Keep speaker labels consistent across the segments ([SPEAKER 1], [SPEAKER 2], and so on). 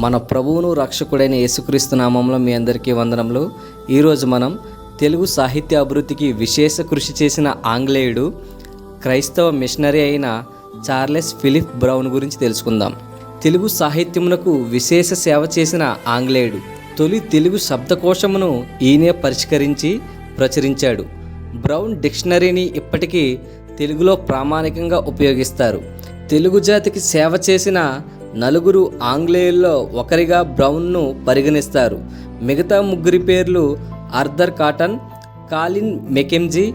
[SPEAKER 1] మన ప్రభువును రక్షకుడైన యేసుక్రీస్తు నామంలో మీ అందరికీ వందనములు. ఈరోజు మనం తెలుగు సాహిత్య అభివృద్ధికి విశేష కృషి చేసిన ఆంగ్లేయుడు క్రైస్తవ మిషనరీ అయిన చార్లెస్ ఫిలిప్ బ్రౌన్ గురించి తెలుసుకుందాం. తెలుగు సాహిత్యమునకు విశేష సేవ చేసిన ఆంగ్లేయుడు తొలి తెలుగు శబ్దకోశమును ఈయనే పరిష్కరించి ప్రచురించాడు. బ్రౌన్ డిక్షనరీని ఇప్పటికీ తెలుగులో ప్రామాణికంగా ఉపయోగిస్తారు. తెలుగు జాతికి సేవ చేసిన నలుగురు ఆంగ్లేయుల్లో ఒకరిగా బ్రౌన్ను పరిగణిస్తారు. మిగతా ముగ్గురి పేర్లు Arthur Cotton Colin Mackenzie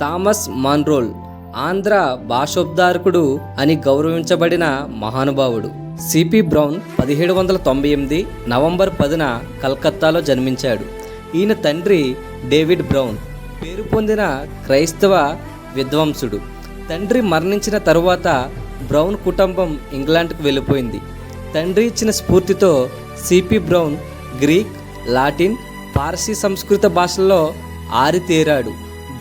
[SPEAKER 1] Thomas Munro Andhra భాషోద్ధారకుడు అని గౌరవించబడిన మహానుభావుడు. సిపి బ్రౌన్ పదిహేడు వందల తొంభై ఎనిమిది నవంబర్ పదిన కలకత్తాలో జన్మించాడు. ఈయన తండ్రి డేవిడ్ బ్రౌన్. పేరు పొందిన క్రైస్తవ విద్వాంసుడు. తండ్రి మరణించిన తరువాత బ్రౌన్ కుటుంబం ఇంగ్లాండ్కు వెళ్ళిపోయింది. తండ్రి ఇచ్చిన స్ఫూర్తితో C P Brown Greek Latin Parsi సంస్కృత భాషల్లో ఆరితేరాడు.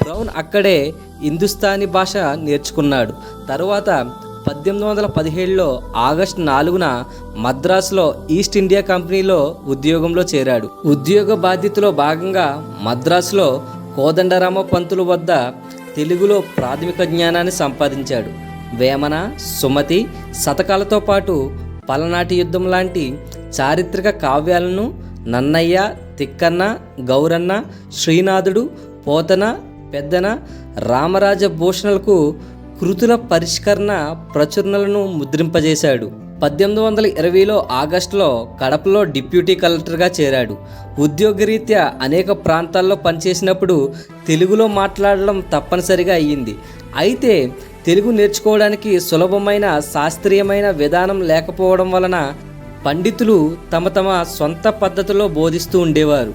[SPEAKER 1] బ్రౌన్ అక్కడే హిందుస్థానీ భాష నేర్చుకున్నాడు. తరువాత పద్దెనిమిది వందల పదిహేడులో ఆగస్టు నాలుగున మద్రాసులో ఈస్ట్ ఇండియా కంపెనీలో ఉద్యోగంలో చేరాడు. ఉద్యోగ బాధ్యతలో భాగంగా మద్రాసులో కోదండరామ పంతులు వద్ద తెలుగులో ప్రాథమిక జ్ఞానాన్ని సంపాదించాడు. వేమన సుమతి శతకాలతో పాటు పలనాటి యుద్ధం లాంటి చారిత్రక కావ్యాలను నన్నయ్య తిక్కన్న గౌరన్న శ్రీనాథుడు పోతన పెద్దన రామరాజభూషణలకు కృతుల పరిష్కరణ ప్రచురణలను ముద్రింపజేశాడు. పద్దెనిమిది వందల ఇరవైలో ఆగస్టులో కడపలో డిప్యూటీ కలెక్టర్గా చేరాడు. ఉద్యోగరీత్యా అనేక ప్రాంతాల్లో పనిచేసినప్పుడు తెలుగులో మాట్లాడడం తప్పనిసరిగా అయ్యింది. అయితే తెలుగు నేర్చుకోవడానికి సులభమైన శాస్త్రీయమైన విధానం లేకపోవడం వలన పండితులు తమ తమ సొంత పద్ధతిలో బోధిస్తూ ఉండేవారు.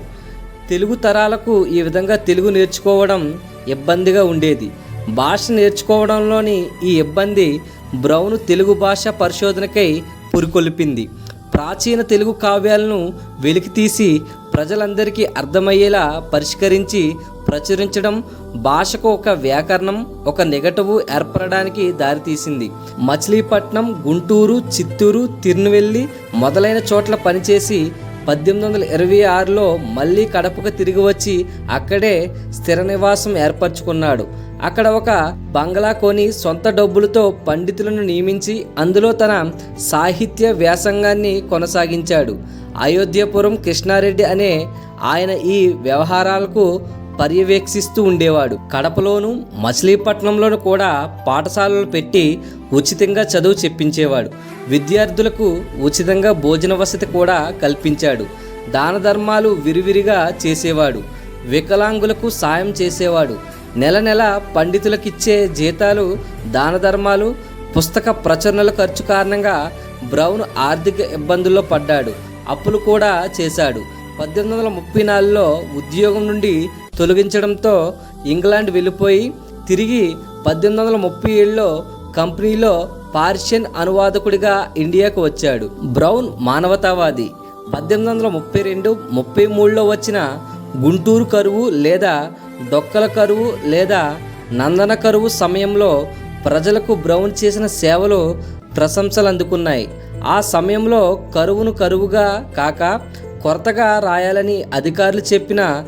[SPEAKER 1] తెలుగు తరాలకు ఈ విధంగా తెలుగు నేర్చుకోవడం ఇబ్బందిగా ఉండేది. భాష నేర్చుకోవడంలోని ఈ ఇబ్బంది బ్రౌన్ తెలుగు భాష పరిశోధనకై పురికొల్పింది. ప్రాచీన తెలుగు కావ్యాలను వెలికితీసి ప్రజలందరికీ అర్థమయ్యేలా పరిష్కరించి ప్రచురించడం భాషకు ఒక వ్యాకరణం ఒక నెగటివ్ ఏర్పడడానికి దారితీసింది. మచిలీపట్నం గుంటూరు చిత్తూరు తిరునవెల్లి మొదలైన చోట్ల పనిచేసి పద్దెనిమిది వందల ఇరవై ఆరులో మళ్ళీ కడపకు తిరిగి వచ్చి అక్కడే స్థిర నివాసం ఏర్పరచుకున్నాడు. అక్కడ ఒక బంగ్లా కొని సొంత డబ్బులతో పండితులను నియమించి అందులో తన సాహిత్య వ్యాసంగాన్ని కొనసాగించాడు. అయోధ్యపురం కృష్ణారెడ్డి అనే ఆయన ఈ వ్యవహారాలకు పర్యవేక్షిస్తూ ఉండేవాడు. కడపలోను మచిలీపట్నంలోను కూడా పాఠశాలలు పెట్టి ఉచితంగా చదువు చెప్పించేవాడు. విద్యార్థులకు ఉచితంగా భోజన వసతి కూడా కల్పించాడు. దాన ధర్మాలు విరివిరిగా చేసేవాడు. వికలాంగులకు సాయం చేసేవాడు. నెల నెల పండితులకిచ్చే జీతాలు దాన ధర్మాలు పుస్తక ప్రచురణల ఖర్చు కారణంగా బ్రౌన్ ఆర్థిక ఇబ్బందుల్లో పడ్డాడు. అప్పులు కూడా చేశాడు. పద్దెనిమిది వందల ముప్పై నాలుగులో ఉద్యోగం నుండి తొలగించడంతో ఇంగ్లాండ్ వెళ్ళిపోయి తిరిగి పద్దెనిమిది వందల ముప్పై ఏడులో కంపెనీలో పార్షియన్ అనువాదకుడిగా ఇండియాకు వచ్చాడు. బ్రౌన్ మానవతావాది. పద్దెనిమిది వందల ముప్పై రెండు ముప్పై మూడులో వచ్చిన గుంటూరు కరువు లేదా డొక్కల కరువు లేదా నందన కరువు సమయంలో ప్రజలకు బ్రౌన్ చేసిన సేవలు ప్రశంసలు అందుకున్నాయి ఆ సమయంలో కరువును కరువుగా కాక కొరతగా రాయాలని అధికారులు చెప్పిన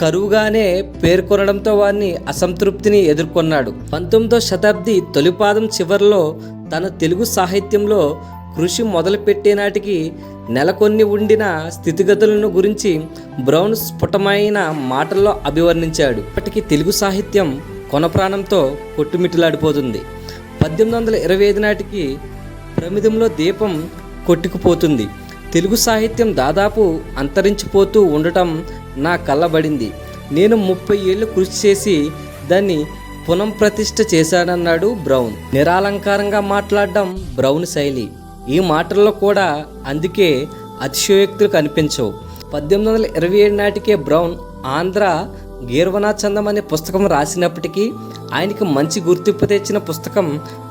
[SPEAKER 1] కరువుగానే పేర్కొనడంతో వారిని అసంతృప్తిని ఎదుర్కొన్నాడు. పంతొమ్మిదో శతాబ్ది తొలిపాదం చివరిలో తన తెలుగు సాహిత్యంలో కృషి మొదలుపెట్టే నాటికి నెలకొన్ని ఉండిన స్థితిగతులను గురించి బ్రౌన్ స్ఫుటమైన మాటల్లో అభివర్ణించాడు. ఇప్పటికీ తెలుగు సాహిత్యం కొనప్రాణంతో కొట్టుమిట్టులాడిపోతుంది. పద్దెనిమిది వందల ఇరవై ఐదు నాటికి ప్రమిదంలో దీపం కొట్టుకుపోతుంది. తెలుగు సాహిత్యం దాదాపు అంతరించిపోతూ ఉండటం నా కళ్ళబడింది. నేను ముప్పై ఏళ్ళు కృషి చేసి దాన్ని పునఃప్రతిష్ఠ చేశానన్నాడు బ్రౌన్. నిరాలంకారంగా మాట్లాడడం బ్రౌన్ శైలి. ఈ మాటల్లో కూడా అందుకే అతిశయోక్తులు కనిపించవు. పద్దెనిమిది వందల ఇరవై ఏడు నాటికే బ్రౌన్ ఆంధ్ర గీర్వనాచందం అనే పుస్తకం రాసినప్పటికీ ఆయనకి మంచి గుర్తింపు తెచ్చిన పుస్తకం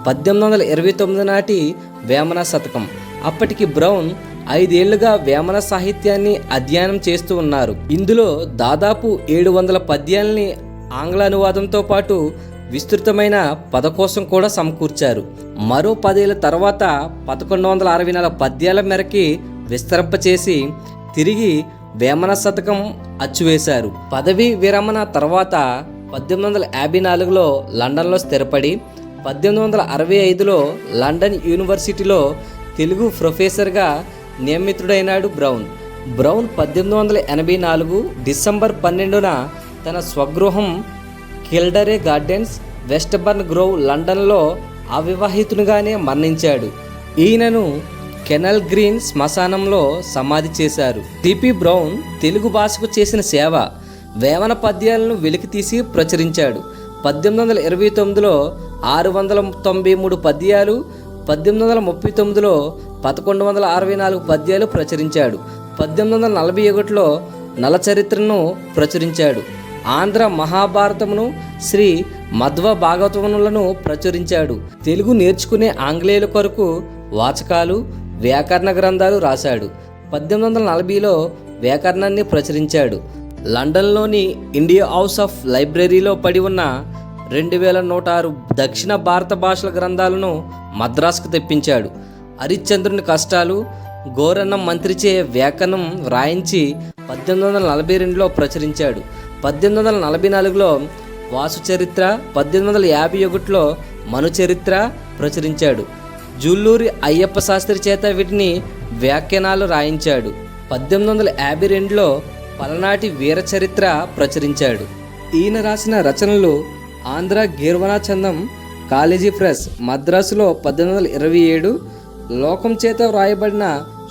[SPEAKER 1] పద్దెనిమిది వందల ఇరవై తొమ్మిది నాటి వేమన శతకం. అప్పటికి బ్రౌన్ ఐదేళ్ళుగా వేమన సాహిత్యాన్ని అధ్యయనం చేస్తూ ఉన్నారు. ఇందులో దాదాపు ఏడు వందల పద్యాల్ని ఆంగ్ల అనువాదంతో పాటు విస్తృతమైన పదకోశం కూడా సమకూర్చారు. మరో పదేళ్ళ తర్వాత పదకొండు వందల అరవై నాలుగు పద్యాల మేరకి విస్తరింపచేసి తిరిగి వేమన శతకం అచ్చువేశారు. పదవీ విరమణ తర్వాత పద్దెనిమిది వందల యాభై నాలుగులో లండన్లో స్థిరపడి పద్దెనిమిది వందల అరవై ఐదులో లండన్ యూనివర్సిటీలో తెలుగు ప్రొఫెసర్గా నియమితుడైనాడు బ్రౌన్. బ్రౌన్ పద్దెనిమిది వందల ఎనభై నాలుగు డిసెంబర్ పన్నెండున తన స్వగృహం కిల్డరే గార్డెన్స్ వెస్ట్బర్న్ గ్రోవ్ లండన్లో అవివాహితునిగానే మరణించాడు. ఈయనను కెనల్ గ్రీన్ శ్మశానంలో సమాధి చేశారు. టిపి బ్రౌన్ తెలుగు భాషకు చేసిన సేవ వేమన పద్యాలను వెలికితీసి ప్రచురించాడు. పద్దెనిమిది వందల ఇరవై తొమ్మిదిలో ఆరు వందల తొంభై మూడు పద్యాలు పద్దెనిమిది వందల ముప్పై తొమ్మిదిలో పదకొండు వందల అరవై నాలుగు పద్యాలు ప్రచురించాడు. పద్దెనిమిది వందల నలభై ఒకటిలో నలచరిత్రను ప్రచురించాడు. ఆంధ్ర మహాభారతమును శ్రీ మధ్వ భాగవతములను ప్రచురించాడు. తెలుగు నేర్చుకునే ఆంగ్లేయుల కొరకు వాచకాలు వ్యాకరణ గ్రంథాలు రాశాడు. పద్దెనిమిది వందల నలభైలో వ్యాకరణాన్ని ప్రచురించాడు. లండన్లోని ఇండియా హౌస్ ఆఫ్ లైబ్రరీలో పడి ఉన్న రెండు వేల నూట ఆరు దక్షిణ భారత భాషల గ్రంథాలను మద్రాసుకు తెప్పించాడు. హరిశ్చంద్రుని కష్టాలు గోరన్నం మంత్రిచే వ్యాకరణం రాయించి పద్దెనిమిది వందల నలభై రెండులో ప్రచురించాడు. పద్దెనిమిది వందల నలభై నాలుగులో వాసు చరిత్ర పద్దెనిమిది వందల యాభై ఒకటిలో మను చరిత్ర ప్రచురించాడు. జుల్లూరి అయ్యప్ప శాస్త్రి చేత వీటిని వ్యాఖ్యానాలు రాయించాడు. పద్దెనిమిది వందల యాభై రెండులో పలనాటి వీర చరిత్ర ప్రచురించాడు. ఈయన రాసిన రచనలు ఆంధ్ర గీర్వనాచందం కాలేజీ ప్రెస్ మద్రాసులో పద్దెనిమిది వందల ఇరవై ఏడు లోకం చేత వ్రాయబడిన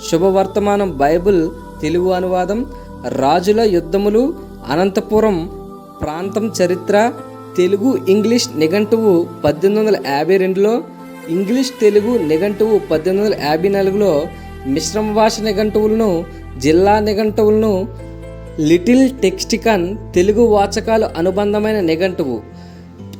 [SPEAKER 1] శుభవర్తమానం బైబిల్ తెలుగు అనువాదం రాజుల యుద్ధములు అనంతపురం ప్రాంతం చరిత్ర తెలుగు ఇంగ్లీష్ నిఘంటువు పద్దెనిమిది వందల యాభై రెండులో ఇంగ్లీష్ తెలుగు నిఘంటువు పద్దెనిమిది వందల యాభై నాలుగులో మిశ్రమ భాష నిఘంటువులను జిల్లా నిఘంటువులను లిటిల్ టెక్స్టికన్ తెలుగు వాచకాలు అనుబంధమైన నిఘంటువు.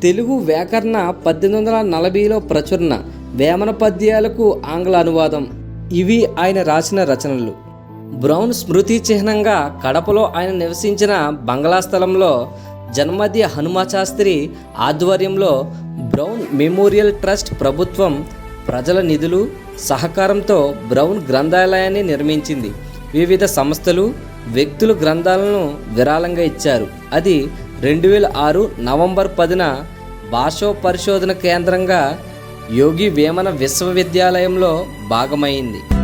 [SPEAKER 1] తెలుగు వ్యాకరణ పద్దెనిమిది వందల నలభైలో ప్రచురణ వేమన పద్యాలకు ఆంగ్ల అనువాదం. ఇవి ఆయన రాసిన రచనలు. బ్రౌన్ స్మృతి చిహ్నంగా కడపలో ఆయన నివసించిన బంగ్లా స్థలంలో జన్మధ్య హనుమాశాస్త్రి ఆధ్వర్యంలో బ్రౌన్ మెమోరియల్ ట్రస్ట్ ప్రభుత్వం ప్రజల నిధులు సహకారంతో బ్రౌన్ గ్రంథాలయాన్ని నిర్మించింది. వివిధ సంస్థలు వ్యక్తులు గ్రంథాలను విరాళంగా ఇచ్చారు. అది రెండు వేల ఆరు నవంబర్ పదిన భాషో పరిశోధన కేంద్రంగా యోగి వేమన విశ్వవిద్యాలయంలో భాగమైంది.